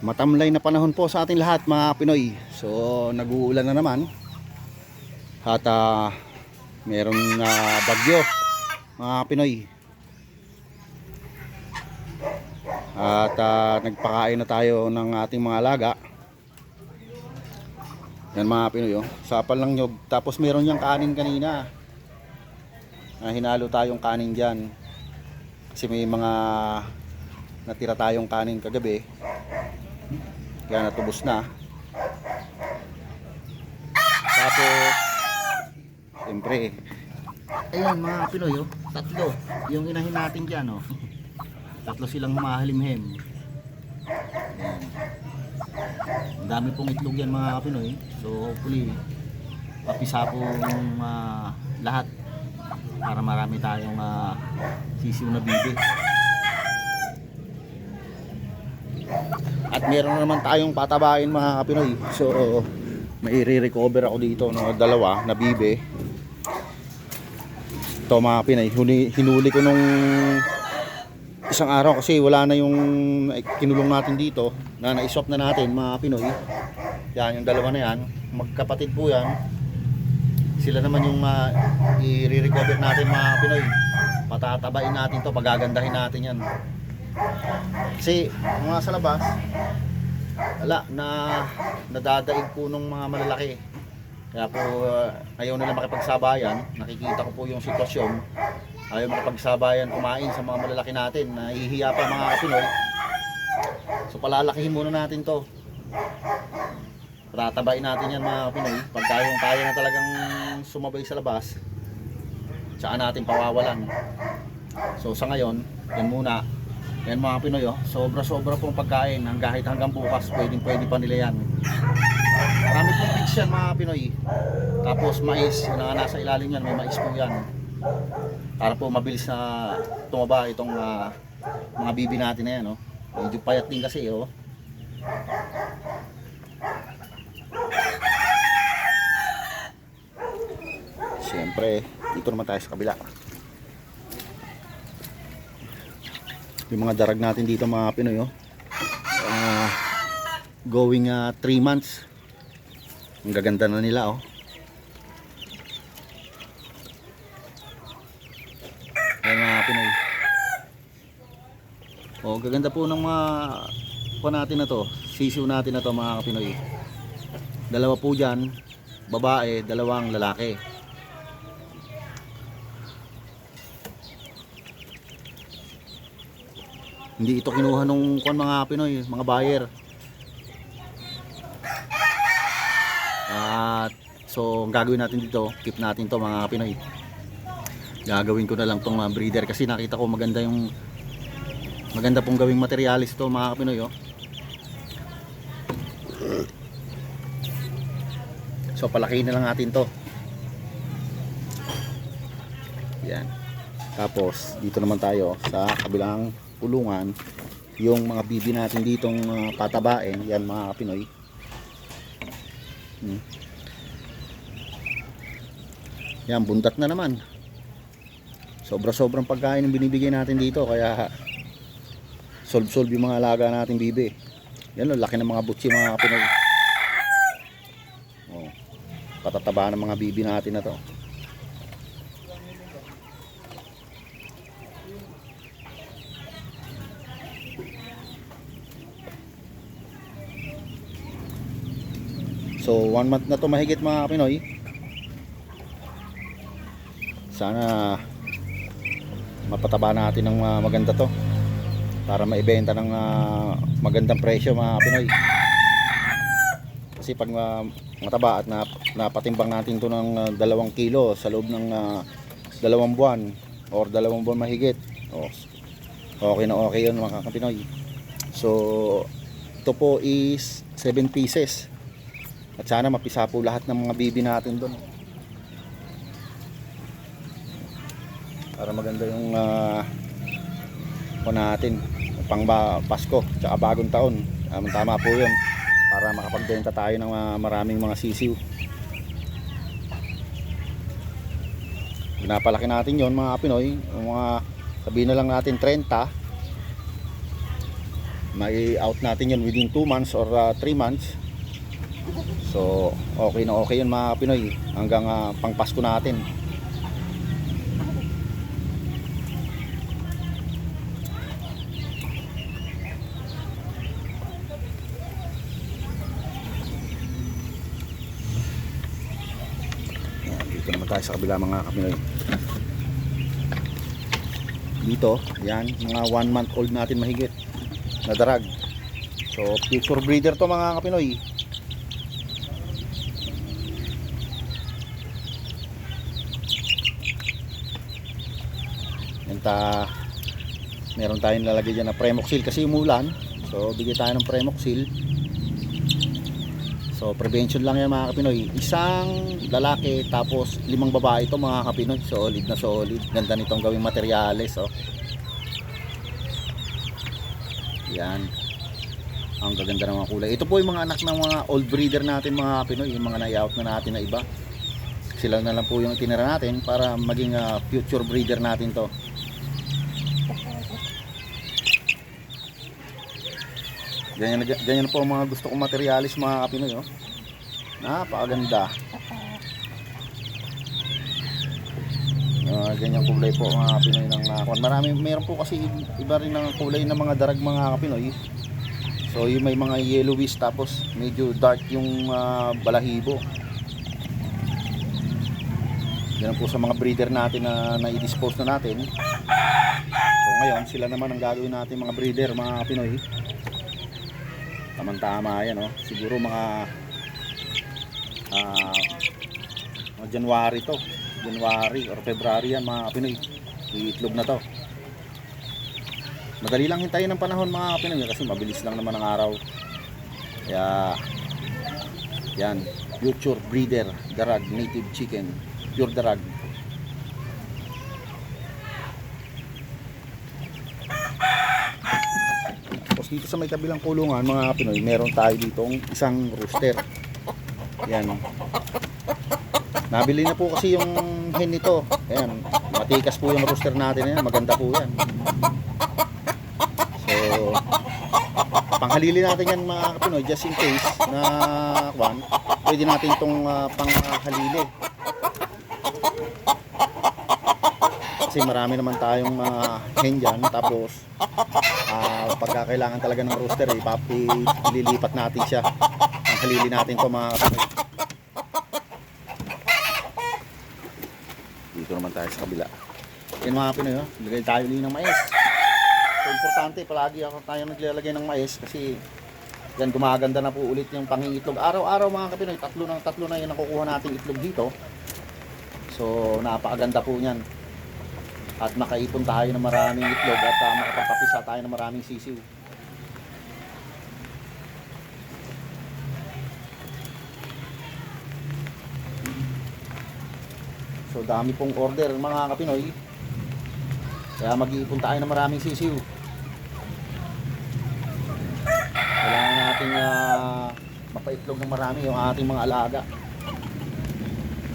Matamlay na panahon po sa ating lahat mga Pinoy. So nag-uulan na naman. At ah, merong ah, bagyo mga Pinoy. At ah, nagpakain na tayo ng ating mga alaga. Yan mga Pinoy oh. Sapal lang nyog. Tapos meron yung kanin kanina. Ah, hinalo tayong kanin dyan. Kasi may mga natira tayong kanin kagabi. Kaya natubos na. Tapos, siyempre, ayan mga Pinoy, oh, tatlo. Yung inahin natin dyan, oh. Tatlo silang mahalimhem. Ayan. Ang dami pong itlog yan mga Pinoy. So hopefully, mapisa pong ah, lahat para marami tayong uh, sisiw na bibi. At meron na naman tayong patabain mga Pinoy. So, may recover ako dito no, dalawa na bibe. Ito mga huni, hinuli ko nung isang araw kasi wala na yung kinulong natin dito na naisop na natin mga Pinoy. Yan, yung dalawa na yan. Magkapatid po yan. Sila naman yung uh, i-recover natin mga Pinoy. Patatabain natin to, pagagandahin natin yan. Kasi mga sa labas, wala na nadadaig po ng mga malalaki. Kaya po uh, ayaw nila makipagsabayan. Nakikita ko po yung sitwasyon. Ayaw makipagsabayan kumain sa mga malalaki natin. Nahihiya pa mga Pinoy. So palalakihin muna natin to. Tatabain natin yan mga Pinoy. Pag tayo tayo na talagang sumabay sa labas, tsaka natin pawawalan. So sa ngayon, yan muna. Yan mga Pinoy, oh. sobra-sobra pong pagkain. Hang kahit hanggang bukas, pwedeng pwede pa nila yan. Marami pong mix yan mga Pinoy. Tapos mais, yun ang nasa ilalim yan, may mais po yan. Para po mabilis na tumaba itong ah, mga bibi natin na yan. Oh. Medyo payat din kasi. Oh. Siyempre, dito naman tayo sa kabila. Yung mga darag natin dito mga Pinoy, oh. Ah, going 3 months. Ang gaganda na nila, oh. Ayan mga Pinoy. Oh, gaganda po ng mga pa natin na to. Sisiw natin na to mga Pinoy. Dalawa po dyan, babae, dalawang lalaki. Hindi ito kinuha nung kung mga Pinoy, mga buyer. At so ang gagawin natin dito, keep natin to mga Pinoy. Gagawin ko na lang tong mga breeder kasi nakita ko maganda yung maganda pong gawing materialis to mga Pinoy oh. So palakihin na lang natin to. Yan. Tapos dito naman tayo sa kabilang kulungan yung mga bibi natin ditong uh, patabain yan mga Pinoy. Hmm. yan buntat na naman. Sobra sobrang pagkain ang binibigay natin dito kaya solve solve yung mga alaga natin bibi. Yan o laki ng mga butsi mga Pinoy. Oh, patataba ng mga bibi natin na to So one month na to mahigit mga Pinoy. Sana mapataba natin ng uh, maganda to para maibenta ng uh, magandang presyo mga Pinoy. Kasi pag uh, mataba at na, napatimbang natin to ng uh, dalawang kilo sa loob ng uh, dalawang buwan or dalawang buwan mahigit. Oh, okay na okay yun mga Pinoy. So ito po is 7 pieces. At sana mapisa po lahat ng mga bibi natin doon. Para maganda yung uh, po natin pang Pasko tsaka bagong taon. Um, tama po yun para makapagbenta tayo ng uh, maraming mga sisiw. Pinapalaki natin yon mga Pinoy. Mga sabihin na lang natin 30 may out natin yun within 2 months or 3 months so okay na okay yun mga Pinoy hanggang ah, pang Pasko natin dito naman tayo sa kabila mga kapinoy dito yan mga 1 month old natin mahigit na darag. So future breeder to mga kapinoy ta meron tayong lalagay dyan na premoxil kasi umulan so bigyan tayo ng premoxil So prevention lang yan mga kapinoy. Isang lalaki tapos limang babae ito mga kapinoy. Solid na solid. Ganda nitong gawing materyales. Oh. Yan. Ang gaganda ng mga kulay. Ito po yung mga anak ng mga old breeder natin mga kapinoy. Yung mga na-out na natin na iba. Sila na lang po yung tinira natin para maging ah, future breeder natin to. Ganyan, ganyan po ang mga gusto kong materialis mga kapinoy. Oh. Napakaganda. Ah, ganyang kulay po mga kapinoy ng uh, Marami, meron po kasi iba rin ng kulay ng mga darag mga kapinoy. So yung may mga yellowish tapos medyo dark yung ah, balahibo. Yan po sa mga breeder natin na na-dispose na natin. So ngayon sila naman ang gagawin natin mga breeder mga Pinoy. Tamang-tama yan, oh. Siguro mga ah mga January to. January or February yan mga Pinoy. Iitlog na to. Madali lang hintayin ng panahon mga Pinoy kasi mabilis lang naman ang araw. Kaya yan, future breeder, darag, native chicken, pure darag. Dito sa may kabilang kulungan mga Pinoy, meron tayo ditong isang rooster. Yan. Nabili na po kasi yung hen nito. Ayan, matikas po yung rooster natin yan. Maganda po yan. So, panghalili natin yan mga Pinoy just in case na kwan, pwede natin itong uh, panghalili. Kasi marami naman tayong mga hen dyan. Tapos, ah pagka kailangan talaga ng rooster, ipapi, ililipat natin siya. Panghalili natin to mga Pinoy. Dito naman tayo sa kabila. Yan mga Pinoy, oh. lagay tayo ulit ng mais. So, importante, palagi ako tayo naglalagay ng mais kasi yan gumaganda na po ulit yung pangingitlog. Araw-araw mga Kapinoy, tatlo ng tatlo na yung nakukuha nating itlog dito. So, napakaganda po niyan. At makaipon tayo ng maraming itlog at uh, makapagpapisa tayo ng maraming sisiw. So dami pong order mga kapinoy. Kaya mag-iipon tayo ng maraming sisiw. Kailangan natin uh, mapaitlog ng marami yung ating mga alaga.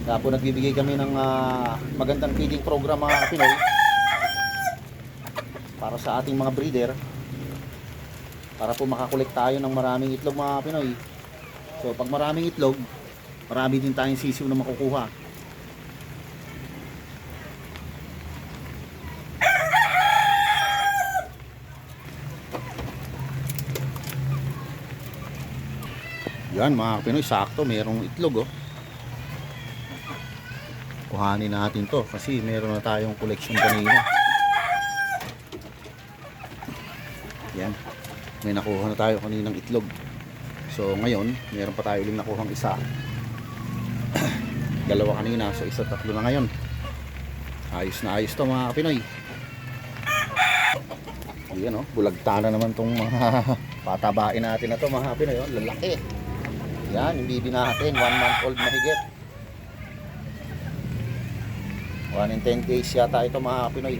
Kaya po nagbibigay kami ng ah, magandang feeding program mga kapinoy. Para sa ating mga breeder. Para po makakulik tayo ng maraming itlog mga Pinoy. So pag maraming itlog, marami din tayong sisiw na makukuha. Yan mga Pinoy, sakto, merong itlog oh. Kuhanin natin to kasi meron na tayong collection kanina. Yan. May nakuha na tayo kaninang itlog. So ngayon, meron pa tayo uling nakuhang isa. Dalawa kanina, so isa tatlo na ngayon. Ayos na ayos to mga Pinoy. Yan oh, bulagta na naman tong mga patabain natin na to mga Pinoy. Oh, lalaki. Yan, yung bibi natin, 1 month old mahigit. 1 in 10 days yata ito mga Pinoy.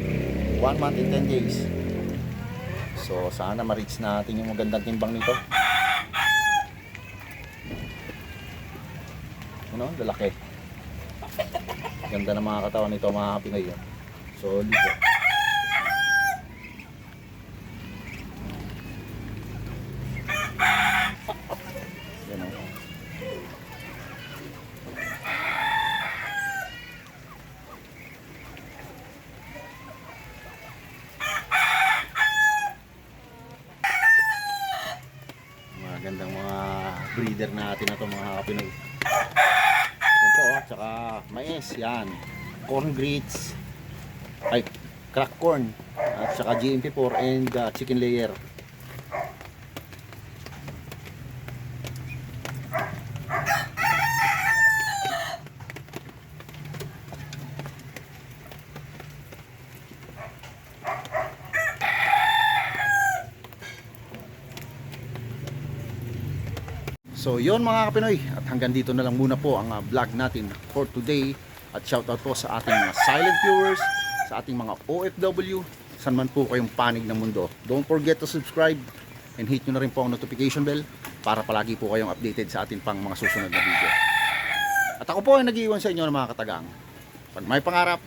1 month in 10 days. So sana ma-reach natin yung magandang timbang nito. Ano? Lalaki. Ganda ng mga katawan nito mga Pinoy. oh. Solid. oh. Gandang mga breeder natin na to mga kapinoy. Yan po, oh, tsaka mais, yan. Corn grits, ay, crack corn, at saka GMP4 and uh, chicken layer. So yon mga kapinoy at hanggang dito na lang muna po ang uh, vlog natin for today at shoutout po sa ating mga silent viewers, sa ating mga OFW, saan man po kayong panig ng mundo. Don't forget to subscribe and hit nyo na rin po ang notification bell para palagi po kayong updated sa ating pang mga susunod na video. At ako po ay nag-iwan sa inyo ng mga katagang. Pag may pangarap,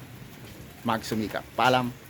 magsumikap. Paalam!